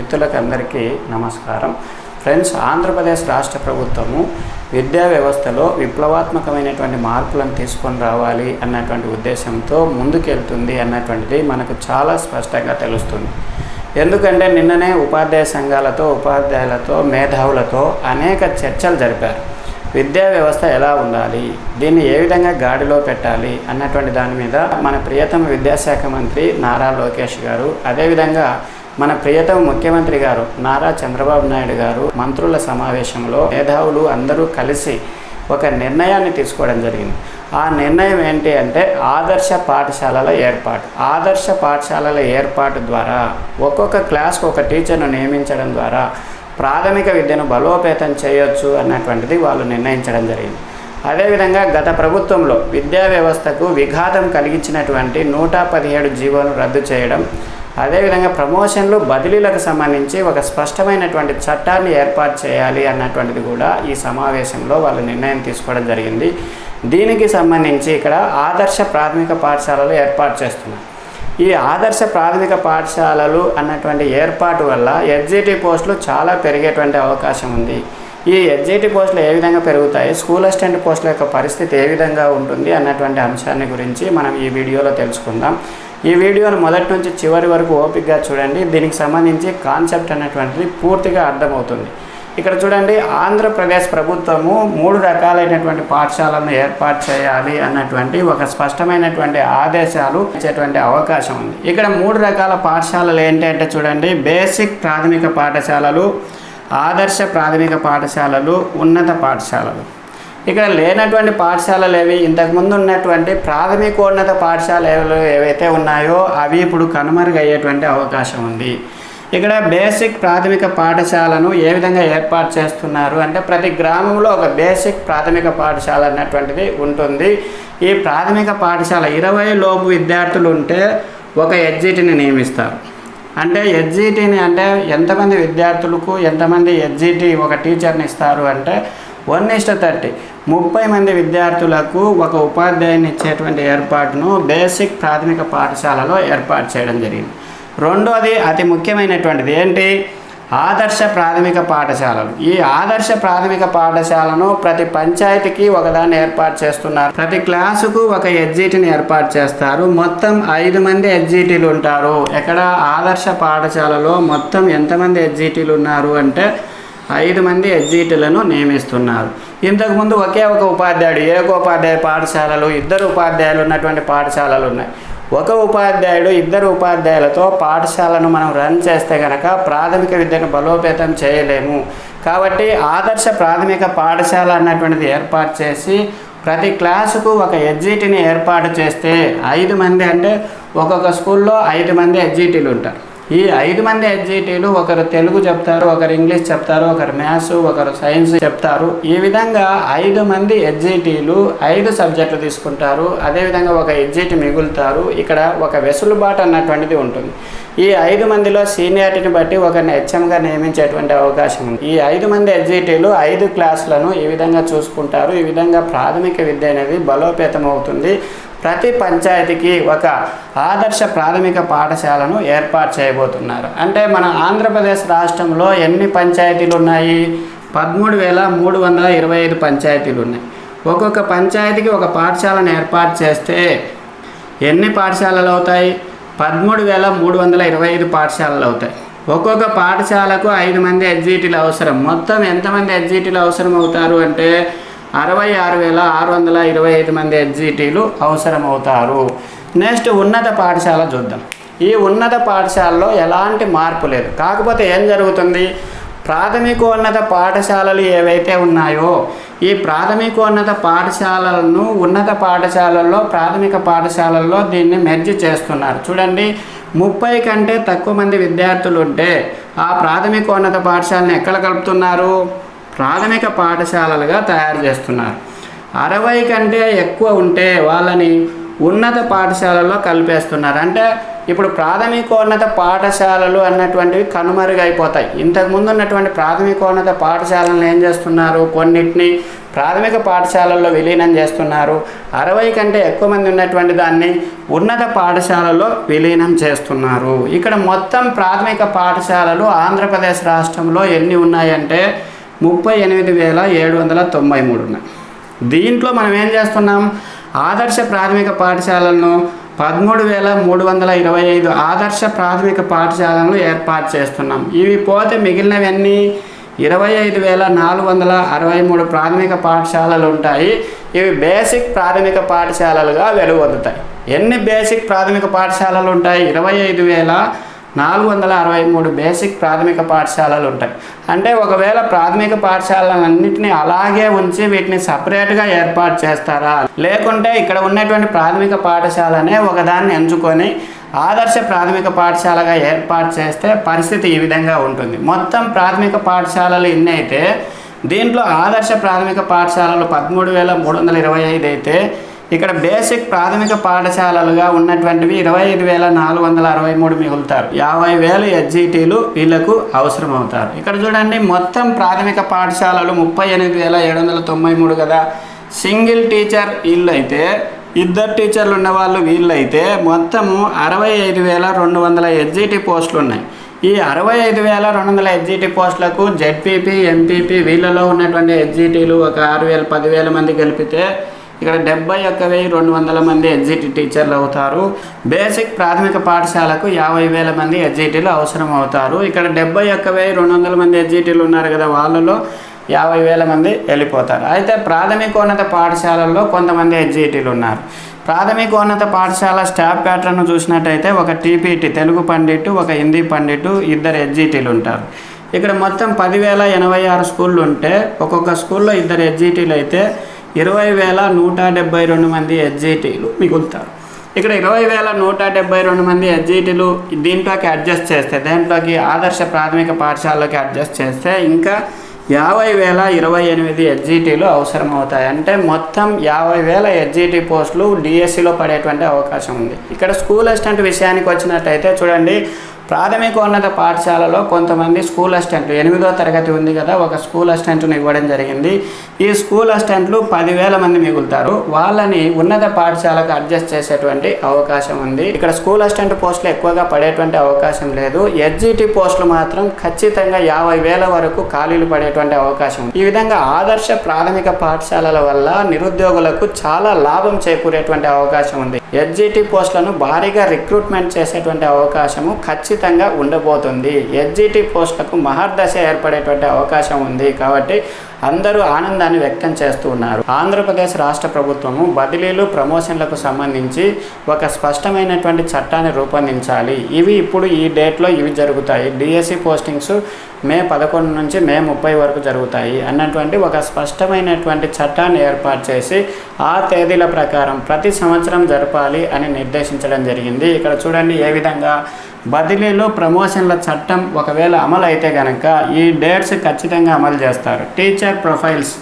మిత్రులకు అందరికీ నమస్కారం. ఫ్రెండ్స్ ఆంధ్రప్రదేశ్ రాష్ట్ర ప్రభుత్వము విద్యా వ్యవస్థలో విప్లవాత్మకమైనటువంటి మార్పులను తీసుకొని రావాలి అన్నటువంటి ఉద్దేశంతో ముందుకెళ్తుంది అన్నటువంటిది మనకు చాలా స్పష్టంగా తెలుస్తుంది. ఎందుకంటే నిన్ననే ఉపాధ్యాయ సంఘాలతో ఉపాధ్యాయులతో మేధావులతో అనేక చర్చలు జరిపారు. విద్యా వ్యవస్థ ఎలా ఉండాలి? దీన్ని ఏ విధంగా గాడిలో పెట్టాలి? అన్నటువంటి దాని మీద మన ప్రియతమ విద్యాశాఖ మంత్రి నారా లోకేష్ గారు అదేవిధంగా మన ప్రియతమ ముఖ్యమంత్రి గారు నారా చంద్రబాబు నాయుడు గారు మంత్రుల సమావేశంలో మేధావులు అందరూ కలిసి ఒక నిర్ణయాన్ని తీసుకోవడం జరిగింది. ఆ నిర్ణయం ఏంటి అంటే ఆదర్శ పాఠశాలల ఏర్పాటు. ఆదర్శ పాఠశాలల ఏర్పాటు ద్వారా ఒక్కొక్క క్లాస్కి ఒక టీచర్ను నియమించడం ద్వారా ప్రాథమిక విద్యను బలోపేతం చేయొచ్చు అన్నటువంటిది వాళ్ళు నిర్ణయించడం జరిగింది. అదేవిధంగా గత ప్రభుత్వంలో విద్యా వ్యవస్థకు విఘాతం కలిగించినటువంటి నూట పదిహేడు జీవోను రద్దు చేయడం అదేవిధంగా ప్రమోషన్లు బదిలీలకు సంబంధించి ఒక స్పష్టమైనటువంటి చట్టాన్ని ఏర్పాటు చేయాలి అన్నటువంటిది కూడా ఈ సమావేశంలో వాళ్ళు నిర్ణయం తీసుకోవడం జరిగింది. దీనికి సంబంధించి ఇక్కడ ఆదర్శ ప్రాథమిక పాఠశాలలు ఏర్పాటు చేస్తున్నారు. ఈ ఆదర్శ ప్రాథమిక పాఠశాలలు అన్నటువంటి ఏర్పాటు వల్ల ఎడ్జిటి పోస్టులు చాలా పెరిగేటువంటి అవకాశం ఉంది. ఈ ఎడ్జిటి పోస్టులు ఏ విధంగా పెరుగుతాయి స్కూల్ అసిస్టెంట్ పోస్టుల యొక్క పరిస్థితి ఏ విధంగా ఉంటుంది అన్నటువంటి అంశాన్ని గురించి మనం ఈ వీడియోలో తెలుసుకుందాం. ఈ వీడియోను మొదటి నుంచి చివరి వరకు ఓపికగా చూడండి. దీనికి సంబంధించి కాన్సెప్ట్ అనేటువంటిది పూర్తిగా అర్థమవుతుంది. ఇక్కడ చూడండి ఆంధ్రప్రదేశ్ ప్రభుత్వము మూడు రకాలైనటువంటి పాఠశాలను ఏర్పాటు చేయాలి అన్నటువంటి ఒక స్పష్టమైనటువంటి ఆదేశాలు ఇచ్చేటువంటి అవకాశం ఉంది. ఇక్కడ మూడు రకాల పాఠశాలలు ఏంటి అంటే చూడండి బేసిక్ ప్రాథమిక పాఠశాలలు ఆదర్శ ప్రాథమిక పాఠశాలలు ఉన్నత పాఠశాలలు. ఇక్కడ లేనటువంటి పాఠశాలలు ఏవి? ఇంతకుముందు ఉన్నటువంటి ప్రాథమికోన్నత పాఠశాలలు ఏవైతే ఉన్నాయో అవి ఇప్పుడు కనుమరుగయ్యేటువంటి అవకాశం ఉంది. ఇక్కడ బేసిక్ ప్రాథమిక పాఠశాలను ఏ విధంగా ఏర్పాటు చేస్తున్నారు అంటే ప్రతి గ్రామంలో ఒక బేసిక్ ప్రాథమిక పాఠశాల అన్నటువంటిది ఉంటుంది. ఈ ప్రాథమిక పాఠశాల ఇరవై లోపు విద్యార్థులు ఉంటే ఒక ఎగ్జిట్ని నియమిస్తారు. అంటే ఎడ్జిటీని అంటే ఎంతమంది విద్యార్థులకు ఎంతమంది ఎడ్జిటీ ఒక టీచర్ని ఇస్తారు అంటే వన్ ఇస్ట్ థర్టీ. ముప్పై మంది విద్యార్థులకు ఒక ఉపాధ్యాయుని ఇచ్చేటువంటి ఏర్పాటును బేసిక్ ప్రాథమిక పాఠశాలలో ఏర్పాటు చేయడం జరిగింది. రెండోది అతి ముఖ్యమైనటువంటిది. ఏంటి? ఆదర్శ ప్రాథమిక పాఠశాలలు. ఈ ఆదర్శ ప్రాథమిక పాఠశాలను ప్రతి పంచాయతీకి ఒకదాన్ని ఏర్పాటు చేస్తున్నారు. ప్రతి క్లాసుకు ఒక ఎడ్జిటిని ఏర్పాటు చేస్తారు. మొత్తం ఐదు మంది ఎడ్జిటీలు ఉంటారు. ఎక్కడ ఆదర్శ పాఠశాలలో మొత్తం ఎంతమంది ఎడ్జిటీలు ఉన్నారు అంటే ఐదు మంది ఎడ్జిటీలను నియమిస్తున్నారు. ఇంతకుముందు ఒకే ఒక ఉపాధ్యాయుడు ఏకోపాధ్యాయ పాఠశాలలు ఇద్దరు ఉపాధ్యాయులు ఉన్నటువంటి పాఠశాలలు ఉన్నాయి. ఒక ఉపాధ్యాయుడు ఇద్దరు ఉపాధ్యాయులతో పాఠశాలను మనం రన్ చేస్తే కనుక ప్రాథమిక విద్యను బలోపేతం చేయలేము. కాబట్టి ఆదర్శ ప్రాథమిక పాఠశాల అన్నటువంటిది ఏర్పాటు చేసి ప్రతి క్లాసుకు ఒక ఎడ్జిటీని ఏర్పాటు చేస్తే ఐదు మంది అంటే ఒక్కొక్క స్కూల్లో ఐదు మంది ఎడ్జిటీలు ఉంటారు. ఈ ఐదు మంది ఎడ్జిటీలు ఒకరు తెలుగు చెప్తారు ఒకరు ఇంగ్లీష్ చెప్తారు ఒకరు మ్యాథ్స్ ఒకరు సైన్స్ చెప్తారు. ఈ విధంగా ఐదు మంది ఎడ్జిటీలు ఐదు సబ్జెక్టులు తీసుకుంటారు. అదేవిధంగా ఒక ఎడ్జిటి మిగులుతారు. ఇక్కడ ఒక వెసులుబాటు అన్నటువంటిది ఉంటుంది. ఈ ఐదు మందిలో సీనియారిటీని బట్టి ఒకరిని హెచ్ఎంగా నియమించేటువంటి అవకాశం ఉంది. ఈ ఐదు మంది ఎడ్జిటీలు ఐదు క్లాసులను ఈ విధంగా చూసుకుంటారు. ఈ విధంగా ప్రాథమిక విద్య అనేది బలోపేతం అవుతుంది ప్రతి పంచాయతీకి ఒక ఆదర్శ ప్రాథమిక పాఠశాలను ఏర్పాటు చేయబోతున్నారు. అంటే మన ఆంధ్రప్రదేశ్ రాష్ట్రంలో ఎన్ని పంచాయతీలు ఉన్నాయి పదమూడు వేల మూడు వందల ఇరవై ఐదు పంచాయతీలు ఉన్నాయి ఒక్కొక్క పంచాయతీకి ఒక పాఠశాలను ఏర్పాటు చేస్తే ఎన్ని పాఠశాలలు అవుతాయి? పదమూడు వేల మూడు వందల ఇరవై ఐదు పాఠశాలలు అవుతాయి. ఒక్కొక్క పాఠశాలకు ఐదు మంది ఎడ్జిటీలు అవసరం. మొత్తం ఎంతమంది ఎగ్జిటీలు అవసరం అవుతారు అంటే అరవై ఆరు వేల ఆరు వందల ఇరవై ఐదు మంది ఎడ్జిటీలు అవసరమవుతారు. నెక్స్ట్ ఉన్నత పాఠశాల చూద్దాం. ఈ ఉన్నత పాఠశాలలో ఎలాంటి మార్పు లేదు. కాకపోతే ఏం జరుగుతుంది? ప్రాథమికోన్నత పాఠశాలలు ఏవైతే ఉన్నాయో ఈ ప్రాథమికోన్నత పాఠశాలలను ఉన్నత పాఠశాలల్లో ప్రాథమిక పాఠశాలల్లో దీన్ని మెర్జ్ చేస్తున్నారు. చూడండి ముప్పై కంటే తక్కువ మంది విద్యార్థులు ఉంటే ఆ ప్రాథమికోన్నత పాఠశాలను ఎక్కడ కలుపుతున్నారు? ప్రాథమిక పాఠశాలలుగా తయారు చేస్తున్నారు. అరవై కంటే ఎక్కువ ఉంటే వాళ్ళని ఉన్నత పాఠశాలల్లో కలిపేస్తున్నారు. అంటే ఇప్పుడు ప్రాథమికోన్నత పాఠశాలలు అన్నటువంటివి కనుమరుగైపోతాయి. ఇంతకుముందు ఉన్నటువంటి ప్రాథమికోన్నత పాఠశాలను ఏం చేస్తున్నారు? కొన్నిటిని ప్రాథమిక పాఠశాలల్లో విలీనం చేస్తున్నారు. అరవై కంటే ఎక్కువ మంది ఉన్నటువంటి దాన్ని ఉన్నత పాఠశాలలో విలీనం చేస్తున్నారు. ఇక్కడ మొత్తం ప్రాథమిక పాఠశాలలు ఆంధ్రప్రదేశ్ రాష్ట్రంలో ఎన్ని ఉన్నాయంటే ముప్పై ఎనిమిది వేల ఏడు వందల తొంభై మూడు ఉన్నాయి దీంట్లో మనం ఏం చేస్తున్నాం? ఆదర్శ ప్రాథమిక పాఠశాలను పదమూడు వేల మూడు వందల ఇరవై ఐదు ఆదర్శ ప్రాథమిక పాఠశాలను ఏర్పాటు చేస్తున్నాం. ఇవి పోతే మిగిలినవన్నీ ఇరవై ఐదు వేల నాలుగు వందల అరవై మూడు ప్రాథమిక పాఠశాలలు ఉంటాయి. ఇవి బేసిక్ ప్రాథమిక పాఠశాలలుగా వెలువొందుతాయి. ఎన్ని బేసిక్ ప్రాథమిక పాఠశాలలు ఉంటాయి? ఇరవై ఐదు వేల నాలుగు వందల అరవై మూడు బేసిక్ ప్రాథమిక పాఠశాలలు ఉంటాయి. అంటే ఒకవేళ ప్రాథమిక పాఠశాలలన్నింటినీ అలాగే ఉంచి వీటిని సపరేట్గా ఏర్పాటు చేస్తారా? లేకుంటే ఇక్కడ ఉన్నటువంటి ప్రాథమిక పాఠశాలనే ఒకదాన్ని ఎంచుకొని ఆదర్శ ప్రాథమిక పాఠశాలగా ఏర్పాటు చేస్తే పరిస్థితి ఈ విధంగా ఉంటుంది. మొత్తం ప్రాథమిక పాఠశాలలు ఎన్నైతే అయితే దీంట్లో ఆదర్శ ప్రాథమిక పాఠశాలలు పదమూడు వేల మూడు వందల ఇరవై ఐదు అయితే ఇక్కడ బేసిక్ ప్రాథమిక పాఠశాలలుగా ఉన్నటువంటివి ఇరవై ఐదు వేల నాలుగు వందల అరవై మూడు మిగులుతారు. యాభై వేల ఎస్జిటీలు వీళ్ళకు అవసరం అవుతారు ఇక్కడ చూడండి మొత్తం ప్రాథమిక పాఠశాలలు ముప్పై ఎనిమిది వేల ఏడు వందల తొంభై మూడు కదా. సింగిల్ టీచర్ వీళ్ళు అయితే ఇద్దరు టీచర్లు ఉన్నవాళ్ళు వీళ్ళైతే మొత్తము అరవై ఐదు వేల రెండు వందల ఎస్జిటి పోస్టులు ఉన్నాయి. ఈ అరవై ఐదు వేల రెండు వందల ఎస్జిటి పోస్టులకు జెడ్పీపీ ఎంపీపీ వీళ్ళలో ఉన్నటువంటి ఎస్జిటీలు ఒక ఆరు వేల పదివేల మంది కలిపితే ఇక్కడ డెబ్బై ఒక్క వెయ్యి రెండు వందల మంది ఎస్జిటి టీచర్లు అవుతారు. బేసిక్ ప్రాథమిక పాఠశాలకు యాభై వేల మంది ఎస్జిటీలు అవసరం అవుతారు. ఇక్కడ డెబ్బై ఒక్క వెయ్యి రెండు వందల మంది ఎస్జిటీలు ఉన్నారు కదా వాళ్ళలో యాభై వేల మంది వెళ్ళిపోతారు. అయితే ప్రాథమికోన్నత పాఠశాలల్లో కొంతమంది ఎస్జిటీలు ఉన్నారు. ప్రాథమికోన్నత పాఠశాల స్టాఫ్ ప్యాటర్న్ చూసినట్టయితే ఒక టీపీటీ తెలుగు పండిట్టు ఒక హిందీ పండిట్టు ఇద్దరు ఎడ్జిటీలు ఉంటారు. ఇక్కడ మొత్తం పదివేల ఎనభై ఆరు స్కూళ్ళు ఉంటే ఒక్కొక్క స్కూల్లో ఇద్దరు ఎడ్జిటీలు అయితే ఇరవై వేల నూట డెబ్బై రెండు మంది ఎస్జిటీలు మిగులుతారు. ఇక్కడ ఇరవై వేల నూట డెబ్బై రెండు మంది ఎస్జిటీలు దీంట్లోకి అడ్జస్ట్ చేస్తే దీంట్లోకి ఆదర్శ ప్రాథమిక పాఠశాలలోకి అడ్జస్ట్ చేస్తే ఇంకా యాభై వేల ఇరవై ఎనిమిది ఎస్జిటీలు అవసరమవుతాయి. అంటే మొత్తం యాభై వేల ఎస్జిటి పోస్టులు డిఎస్సిలో పడేటువంటి అవకాశం ఉంది. ఇక్కడ స్కూల్ అసిస్టెంట్ విషయానికి వచ్చినట్టయితే చూడండి ప్రాథమికోన్నత పాఠశాలలో కొంతమంది స్కూల్ అసిస్టెంట్లు ఎనిమిదో తరగతి ఉంది కదా ఒక స్కూల్ అసిస్టెంట్ను ఇవ్వడం జరిగింది. ఈ స్కూల్ అసిస్టెంట్లు పదివేల మంది మిగులుతారు. వాళ్ళని ఉన్నత పాఠశాలకు అడ్జస్ట్ చేసేటువంటి అవకాశం ఉంది. ఇక్కడ స్కూల్ అసిస్టెంట్ పోస్టులు ఎక్కువగా పడేటువంటి అవకాశం లేదు. ఎస్జిటి పోస్టులు మాత్రం ఖచ్చితంగా యాభై వేల వరకు ఖాళీలు పడేటువంటి అవకాశం ఉంది. ఈ విధంగా ఆదర్శ ప్రాథమిక పాఠశాలల వల్ల నిరుద్యోగులకు చాలా లాభం చేకూరేటువంటి అవకాశం ఉంది. ఎస్జిటి పోస్టులను భారీగా రిక్రూట్మెంట్ చేసేటువంటి అవకాశము ఖచ్చితంగా ఉండబోతుంది. ఎస్జిటి పోస్టులకు మహర్దశ ఏర్పడేటువంటి అవకాశం ఉంది కాబట్టి అందరూ ఆనందాన్ని వ్యక్తం చేస్తూ ఉన్నారు. ఆంధ్రప్రదేశ్ రాష్ట్ర ప్రభుత్వము బదిలీలు ప్రమోషన్లకు సంబంధించి ఒక స్పష్టమైనటువంటి చట్టాన్ని రూపొందించాలి. ఇవి ఇప్పుడు ఈ డేట్లో ఇవి జరుగుతాయి. డిఎస్సి పోస్టింగ్స్ మే పదకొండు నుంచి మే ముప్పై వరకు జరుగుతాయి. అన్నటువంటి ఒక స్పష్టమైనటువంటి చట్టాన్ని ఏర్పాటు చేసి ఆ తేదీల ప్రకారం ప్రతి సంవత్సరం జరపాలి అని నిర్దేశించడం జరిగింది. ఇక్కడ చూడండి ఏ విధంగా బదిలీలు ప్రమోషన్ల చట్టం ఒకవేళ అమలు అయితే కనుక ఈ డేట్స్ ఖచ్చితంగా అమలు చేస్తారు. టీచర్ ప్రొఫైల్స్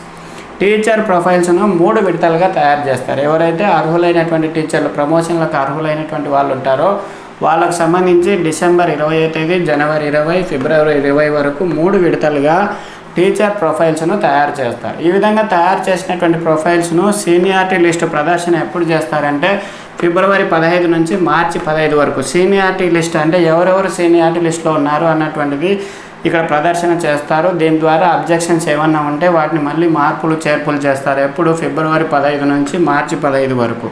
టీచర్ ప్రొఫైల్స్ను మూడు విడతలుగా తయారు చేస్తారు. ఎవరైతే అర్హులైనటువంటి టీచర్లు ప్రమోషన్లకు అర్హులైనటువంటి వాళ్ళు ఉంటారో వాళ్ళకు సంబంధించి డిసెంబర్ ఇరవై తేదీ జనవరి ఇరవై ఫిబ్రవరి ఇరవై వరకు మూడు విడతలుగా టీచర్ ప్రొఫైల్స్ను తయారు చేస్తారు. ఈ విధంగా తయారు చేసినటువంటి ప్రొఫైల్స్ను సీనియారిటీ లిస్టు ప్రదర్శన ఎప్పుడు చేస్తారంటే ఫిబ్రవరి పదహైదు నుంచి మార్చి పదహైదు వరకు. సీనియారిటీ లిస్ట్ అంటే ఎవరెవరు సీనియారిటీ లిస్ట్లో ఉన్నారు అన్నటువంటిది ఇక్కడ ప్రదర్శన చేస్తారు. దీని ద్వారా అబ్జెక్షన్స్ ఏమన్నా ఉంటే వాటిని మళ్ళీ మార్పులు చేర్పులు చేస్తారు ఎప్పుడు? ఫిబ్రవరి పదహైదు నుంచి మార్చి పదహైదు వరకు.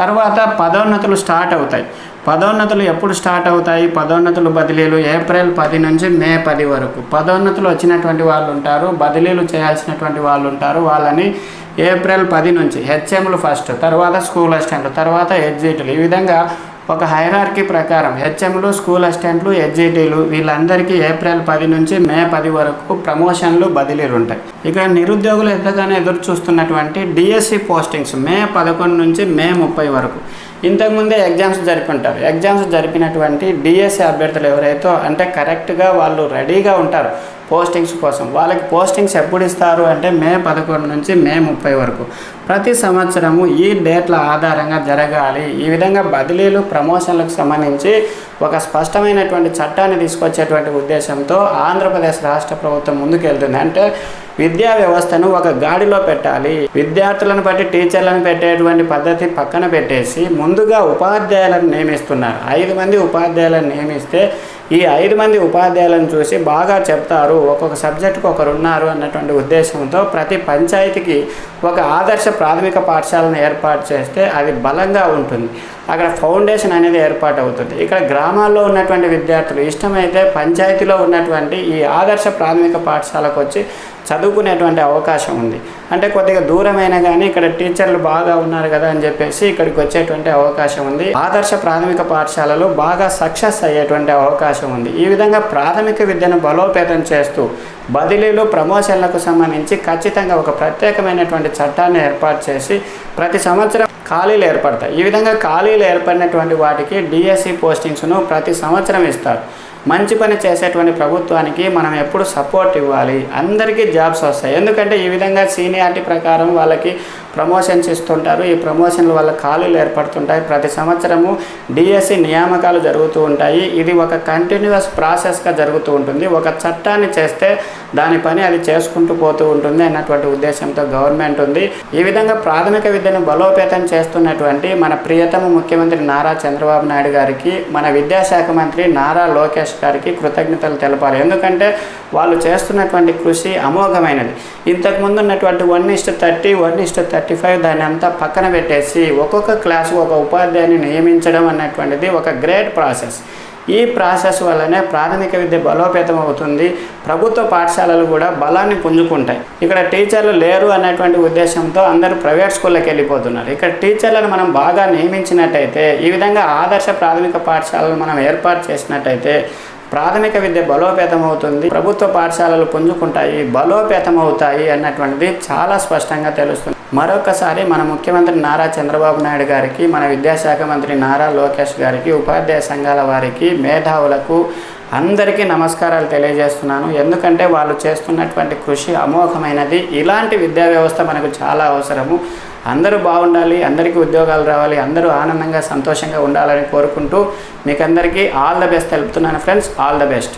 తర్వాత పదోన్నతులు స్టార్ట్ అవుతాయి. పదోన్నతులు ఎప్పుడు స్టార్ట్ అవుతాయి? పదోన్నతులు బదిలీలు ఏప్రిల్ పది నుంచి మే పది వరకు. పదోన్నతులు వచ్చినటువంటి వాళ్ళు ఉంటారు బదిలీలు చేయాల్సినటువంటి వాళ్ళు ఉంటారు. వాళ్ళని ఏప్రిల్ పది నుంచి హెచ్ఎంలు ఫస్ట్ తర్వాత స్కూల్ అసిస్టెంట్లు తర్వాత ఎగ్జిట్లు. ఈ విధంగా ఒక హైరార్కీ ప్రకారం హెచ్ఎంలు స్కూల్ అసిస్టెంట్లు ఎగ్జిటీలు వీళ్ళందరికీ ఏప్రిల్ పది నుంచి మే పది వరకు ప్రమోషన్లు బదిలీలు ఉంటాయి. ఇక్కడ నిరుద్యోగులు ఎంతగానో ఎదురు చూస్తున్నటువంటి డిఎస్సి పోస్టింగ్స్ మే పదకొండు నుంచి మే ముప్పై వరకు. ఇంతకుముందే ఎగ్జామ్స్ జరిపింటారు. ఎగ్జామ్స్ జరిపినటువంటి డిఎస్సి అభ్యర్థులు ఎవరైతే అంటే కరెక్ట్గా వాళ్ళు రెడీగా ఉంటారు పోస్టింగ్స్ కోసం వాళ్ళకి పోస్టింగ్స్ ఎప్పుడు ఇస్తారు అంటే మే పదకొండు నుంచి మే ముప్పై వరకు. ప్రతి సంవత్సరము ఈ డేట్ల ఆధారంగా జరగాలి. ఈ విధంగా బదిలీలు ప్రమోషన్లకు సంబంధించి ఒక స్పష్టమైనటువంటి చట్టాన్ని తీసుకొచ్చేటువంటి ఉద్దేశంతో ఆంధ్రప్రదేశ్ రాష్ట్ర ప్రభుత్వం ముందుకెళ్తుంది. అంటే విద్యా వ్యవస్థను ఒక గాడిలో పెట్టాలి. విద్యార్థులను బట్టి టీచర్లను పెట్టేటువంటి పద్ధతి పక్కన పెట్టేసి ముందుగా ఉపాధ్యాయులను నియమిస్తున్నారు. ఐదు మంది ఉపాధ్యాయులను నియమిస్తే ఈ ఐదు మంది ఉపాధ్యాయులను చూసి బాగా చెప్తారు. ఒక్కొక్క సబ్జెక్టుకు ఒకరు ఉన్నారు అన్నటువంటి ఉద్దేశంతో ప్రతి పంచాయతీకి ఒక ఆదర్శ ప్రాథమిక పాఠశాలను ఏర్పాటు చేస్తే అది బలంగా ఉంటుంది. అక్కడ ఫౌండేషన్ అనేది ఏర్పాటు అవుతుంది ఇక్కడ గ్రామాల్లో ఉన్నటువంటి విద్యార్థులు ఇష్టమైతే పంచాయతీలో ఉన్నటువంటి ఈ ఆదర్శ ప్రాథమిక పాఠశాలకు వచ్చి చదువుకునేటువంటి అవకాశం ఉంది. అంటే కొద్దిగా దూరమైనా కానీ ఇక్కడ టీచర్లు బాగా ఉన్నారు కదా అని చెప్పేసి ఇక్కడికి వచ్చేటువంటి అవకాశం ఉంది. ఆదర్శ ప్రాథమిక పాఠశాలలు బాగా సక్సెస్ అయ్యేటువంటి అవకాశం ఉంది. ఈ విధంగా ప్రాథమిక విద్యను బలోపేతం చేస్తూ బదిలీలు ప్రమోషన్లకు సంబంధించి ఖచ్చితంగా ఒక ప్రత్యేకమైనటువంటి చట్టాన్ని ఏర్పాటు చేసి ప్రతి సంవత్సరం ఖాళీలు ఏర్పడతాయి. ఈ విధంగా ఖాళీలు ఏర్పడినటువంటి వాటికి డిఎస్సి పోస్టింగ్స్ను ప్రతి సంవత్సరం ఇస్తారు. మంచి పని చేసేటువంటి ప్రభుత్వానికి మనం ఎప్పుడు సపోర్ట్ ఇవ్వాలి. అందరికీ జాబ్స్ వస్తాయి. ఎందుకంటే ఈ విధంగా సీనియారిటీ ప్రకారం వాళ్ళకి ప్రమోషన్స్ ఇస్తుంటారు. ఈ ప్రమోషన్ల వల్ల ఖాళీలు ఏర్పడుతుంటాయి. ప్రతి సంవత్సరము డిఎస్సి నియామకాలు జరుగుతూ ఉంటాయి. ఇది ఒక కంటిన్యూస్ ప్రాసెస్గా జరుగుతూ ఉంటుంది. ఒక చట్టాన్ని చేస్తే దాని పని అది చేసుకుంటూ పోతూ ఉంటుంది అన్నటువంటి ఉద్దేశంతో గవర్నమెంట్ ఉంది. ఈ విధంగా ప్రాథమిక విద్యను బలోపేతం చేస్తున్నటువంటి మన ప్రియతమ ముఖ్యమంత్రి నారా చంద్రబాబు నాయుడు గారికి మన విద్యాశాఖ మంత్రి నారా లోకేష్ గారికి కృతజ్ఞతలు తెలపాలి. ఎందుకంటే వాళ్ళు చేస్తున్నటువంటి కృషి అమోఘమైనది. ఇంతకుముందు ఉన్నటువంటి one is to thirty one is to thirty five దాన్ని అంతా పక్కన పెట్టేసి ఒక్కొక్క క్లాసు ఒక ఉపాధ్యాయుని నియమించడం అన్నటువంటిది ఒక గ్రేట్ ప్రాసెస్. ఈ ప్రాసెస్ వల్లనే ప్రాథమిక విద్య బలోపేతం అవుతుంది. ప్రభుత్వ పాఠశాలలు కూడా బలాన్ని పుంజుకుంటాయి. ఇక్కడ టీచర్లు లేరు అనేటువంటి ఉద్దేశంతో అందరూ ప్రైవేట్ స్కూళ్ళకి వెళ్ళిపోతున్నారు. ఇక్కడ టీచర్లను మనం బాగా నియమించినట్టయితే ఈ విధంగా ఆదర్శ ప్రాథమిక పాఠశాలను మనం ఏర్పాటు చేసినట్టయితే ప్రాథమిక విద్య బలోపేతం అవుతుంది. ప్రభుత్వ పాఠశాలలు పుంజుకుంటాయి బలోపేతం అవుతాయి అన్నటువంటిది చాలా స్పష్టంగా తెలుస్తుంది. మరొకసారి మన ముఖ్యమంత్రి నారా చంద్రబాబు నాయుడు గారికి మన విద్యాశాఖ మంత్రి నారా లోకేష్ గారికి ఉపాధ్యాయ సంఘాల వారికి మేధావులకు అందరికీ నమస్కారాలు తెలియజేస్తున్నాను. ఎందుకంటే వాళ్ళు చేస్తున్నటువంటి కృషి అమోఘమైనది. ఇలాంటి విద్యా వ్యవస్థ మనకు చాలా అవసరము. అందరూ బాగుండాలి అందరికీ ఉద్యోగాలు రావాలి అందరూ ఆనందంగా సంతోషంగా ఉండాలని కోరుకుంటూ మీకు అందరికీ ఆల్ ద బెస్ట్. తెలుపుతున్నాను ఫ్రెండ్స్. All the best.